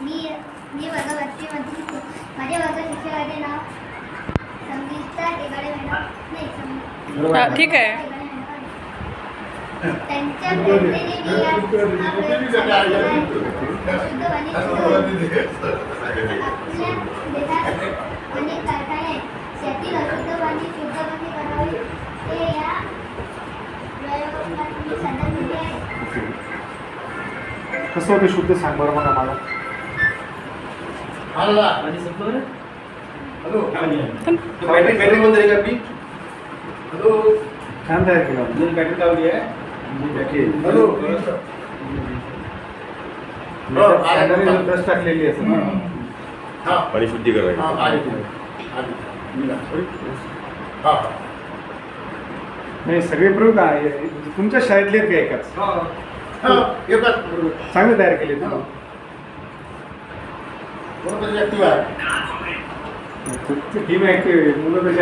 मी मी वर्ग बत्तीसमध्ये शिकतो माझ्या वर्ग शिक्षकाचे नाव संगीता टेकाडे मॅडम. नाही ठीक आहे. त्यांच्या प्रेरणेने मी. शुद्ध आपल्या देशात अनेक कारखाने आहेत. त्यातील अशुद्ध पाणी शुद्ध कसे करावे हे या प्रयोगात मी सादर केले आहे कसं होतं शुद्ध सांग बरं मला आणि संपलं रे? हॅलो बॅटरी बॅटरी बंद आहे का आपली हॅलो छान तयार केलं दोन बॅटरी लावली आहे हॅलो सॅलरी ब्रश टाकलेली असेल हा पाणी शुद्धीकरण हा आले. आले. हा हा. नाही सगळे प्रयोग आहे तुमच्या शाळेतले आहेत का एकाच हा येतात बरोबर चांगले तयार केले तुम्ही दोनों तरह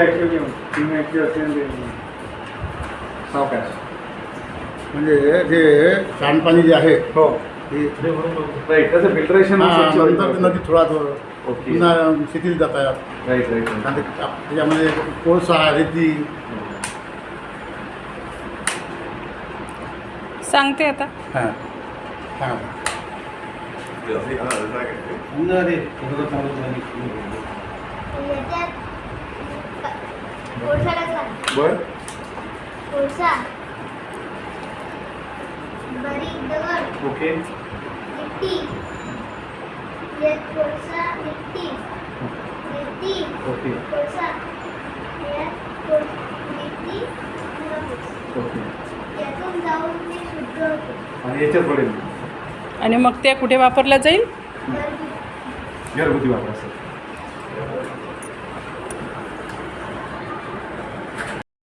म्हणजे जे सांडपाणी जे आहे हो राईट फिल्टरेशन नदी थोडा थोडं पुन्हा शेतीला जातात राईट त्याच्यामध्ये कोळसा रेती सांगते आता हाँ हाँ याच्यात कोळसा टाकला बर ओके ओके. ओके आणि याच्यात पडेल. आणि मग ते कुठे वापरलं जाईल घरगुती. घरगुती वापरायचं